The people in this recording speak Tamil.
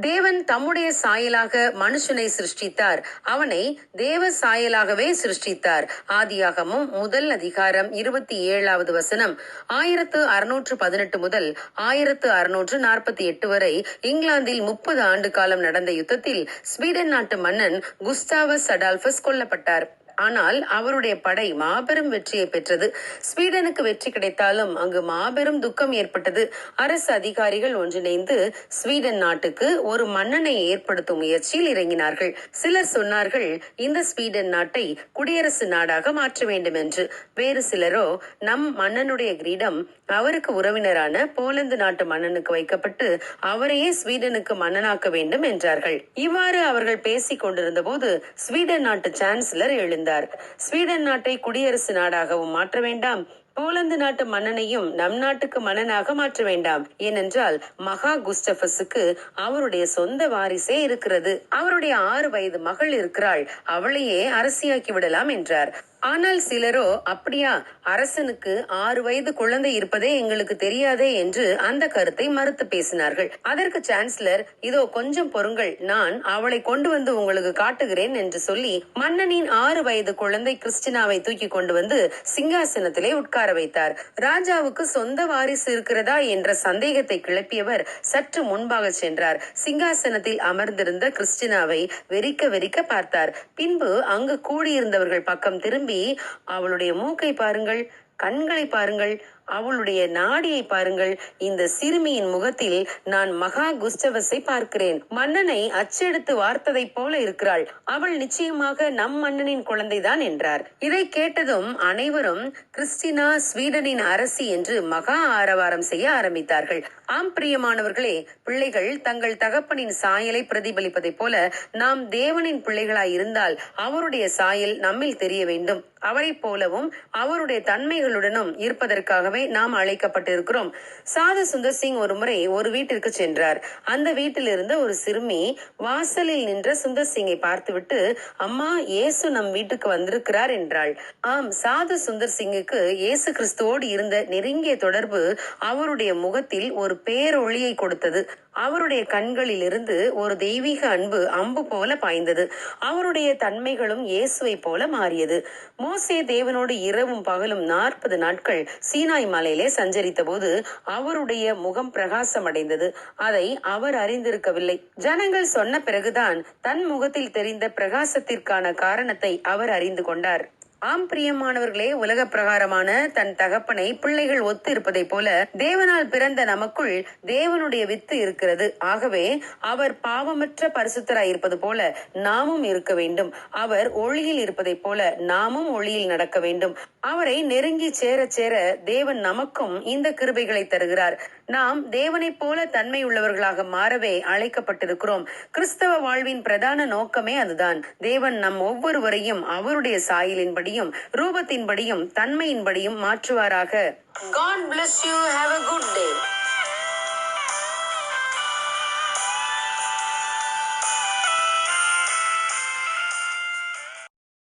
தேவன் தம்முடைய சாயலாக மனுஷனை சிருஷ்டித்தார். அவனை தேவ சாயலாகவே சிருஷ்டித்தார். ஆதியாகமும் முதல் அதிகாரம் இருபத்தி ஏழாவது வசனம். ஆயிரத்து அறுநூற்று பதினெட்டு முதல் ஆயிரத்து அறுநூற்று நாற்பத்தி எட்டு வரை இங்கிலாந்தில் முப்பது ஆண்டு காலம் நடந்த யுத்தத்தில் ஸ்வீடன் நாட்டு மன்னன் குஸ்தாவஸ் அடால்பஸ் கொல்லப்பட்டார். ஆனால் அவருடைய படை மாபெரும் வெற்றியை பெற்றது. ஸ்வீடனுக்கு வெற்றி கிடைத்தாலும் அங்கு மாபெரும் துக்கம் ஏற்பட்டது. அரசு அதிகாரிகள் ஒன்றிணைந்து ஸ்வீடன் நாட்டுக்கு ஒரு மன்னனை ஏற்படுத்தும் முயற்சியில் இறங்கினார்கள். சிலர் சொன்னார்கள் இந்த ஸ்வீடன் நாட்டை குடியரசு நாடாக மாற்ற வேண்டும் என்று. வேறு சிலரோ நம் மன்னனுடைய கிரீடம் அவருக்கு உறவினரான போலந்து நாட்டு மன்னனுக்கு வைக்கப்பட்டு அவரையே ஸ்வீடனுக்கு மன்னனாக்க வேண்டும் என்றார்கள். இவ்வாறு அவர்கள் பேசிக் கொண்டிருந்த போது ஸ்வீடன் நாட்டு சான்சலர் எழுந்தார். ஸ்வீடன் நாட்டை குடியரசு நாடாகவும் மாற்ற வேண்டாம். போலந்து நாட்டு மன்னனையும் நம் நாட்டுக்கு மன்னனாக மாற்ற வேண்டாம். ஏனென்றால் மகா குஸ்டபஸுக்கு அவருடைய சொந்த வாரிசே இருக்கிறது. அவருடைய ஆறு வயது மகள் இருக்கிறாள். அவளையே அரசியாக்கி விடலாம் என்றார். ஆனால் சிலரோ அப்படியா அரசனுக்கு ஆறு வயது குழந்தை இருப்பதே எங்களுக்கு தெரியாதே என்று அந்த கருத்தை மறுத்து பேசினார்கள். அதற்கு சான்சலர் இதோ கொஞ்சம் பொறுங்கள் நான் அவளை கொண்டு வந்து உங்களுக்கு காட்டுகிறேன் என்று சொல்லி மன்னனின் ஆறு வயது குழந்தை கிறிஸ்டினாவை தூக்கி கொண்டு வந்து சிங்காசனத்திலே உட்கார வைத்தார். ராஜாவுக்கு சொந்த வாரிசு இருக்கிறதா என்ற சந்தேகத்தை கிளப்பியவர் சற்று முன்பாக சென்றார். சிங்காசனத்தில் அமர்ந்திருந்த கிறிஸ்டினாவை வெறிக்க வெறிக்க பார்த்தார். பின்பு அங்கு கூடியிருந்தவர்கள் பக்கம் திரும்பி அவளுடைய மூக்கை பாருங்கள் கண்களை பாருங்கள் அவளுடைய நாடியை பாருங்கள். இந்த சிறுமியின் முகத்தில் நான் மகா குஸ்டவஸை பார்க்கிறேன். மன்னனை அச்செடுத்து வார்த்ததைப் போல இருக்கிறாள். அவள் நிச்சயமாக நம் மன்னனின் குழந்தைதான் என்றார். இதை கேட்டதும் அனைவரும் கிறிஸ்டினா ஸ்வீடனின் அரசி என்று மகா ஆரவாரம் செய்ய ஆரம்பித்தார்கள். ஆம் பிரியமானவர்களே பிள்ளைகள் தங்கள் தகப்பனின் சாயலை பிரதிபலிப்பதைப் போல நாம் தேவனின் பிள்ளைகளாய் இருந்தால் அவருடைய சாயல் நம்மில் தெரிய வேண்டும். அவரைப் போலவும் அவருடைய தன்மைகளுடனும் இருப்பதற்காகவே நாம் அழைக்கப்பட்டிருக்கிறோம். சாது சுந்தர் சிங் ஒரு முறை ஒரு வீட்டிற்கு சென்றார். அந்த வீட்டில் இருந்த ஒரு சிறுமி வாசலில் நின்ற சுந்தர் சிங்கை பார்த்துவிட்டு அம்மா இயேசு நம் வீட்டுக்கு வந்திருக்கிறார் என்றாள். ஆம் சாது சுந்தர் சிங்குக்கு இயேசு கிறிஸ்துவோடு இருந்த நெருங்கிய தொடர்பு அவருடைய முகத்தில் ஒரு பேரொளியை கொடுத்தது. அவருடைய கண்களிலிருந்து ஒரு தெய்வீக அன்பு அம்பு போல பாய்ந்தது. அவருடைய தன்மைகளும் இயேசுவை போல மாறியது. மோசே தேவனோடு இரவும் பகலும் நாற்பது நாட்கள் சீனாய் மலையிலே சஞ்சரித்த போது அவருடைய முகம் பிரகாசம் அடைந்தது அதை அவர் அறிந்திருக்கவில்லை. ஜனங்கள் சொன்ன பிறகுதான் தன் முகத்தில் தெரிந்த பிரகாசத்திற்கான காரணத்தை அவர் அறிந்து கொண்டார். ஆம் பிரியமானவர்களே உலக பிரகாரமான தன் தகப்பனை பிள்ளைகள் ஒத்து இருப்பதை போல தேவனால் பிறந்த நமக்குள் தேவனுடைய வித்து இருக்கிறது. ஆகவே அவர் பாவமற்ற பரிசுத்தராய் இருப்பது போல நாமும் இருக்க வேண்டும். அவர் ஒளியில் இருப்பதை போல நாமும் ஒளியில் நடக்க வேண்டும். அவரை நெருங்கி சேர சேர தேவன் நமக்கும் இந்த கிருபைகளை தருகிறார். நாம் தேவனைப் போல தன்மை உள்ளவர்களாக மாறவே அழைக்கப்பட்டிருக்கிறோம். கிறிஸ்தவ வாழ்வின் பிரதான நோக்கமே அதுதான். தேவன் நம் ஒவ்வொருவரையும் அவருடைய சாயலின்படி சாயலின்படியும் ரூபத்தின்படியும் தன்மையின்படியும் மாற்றுவாராக God bless you. Have a good day.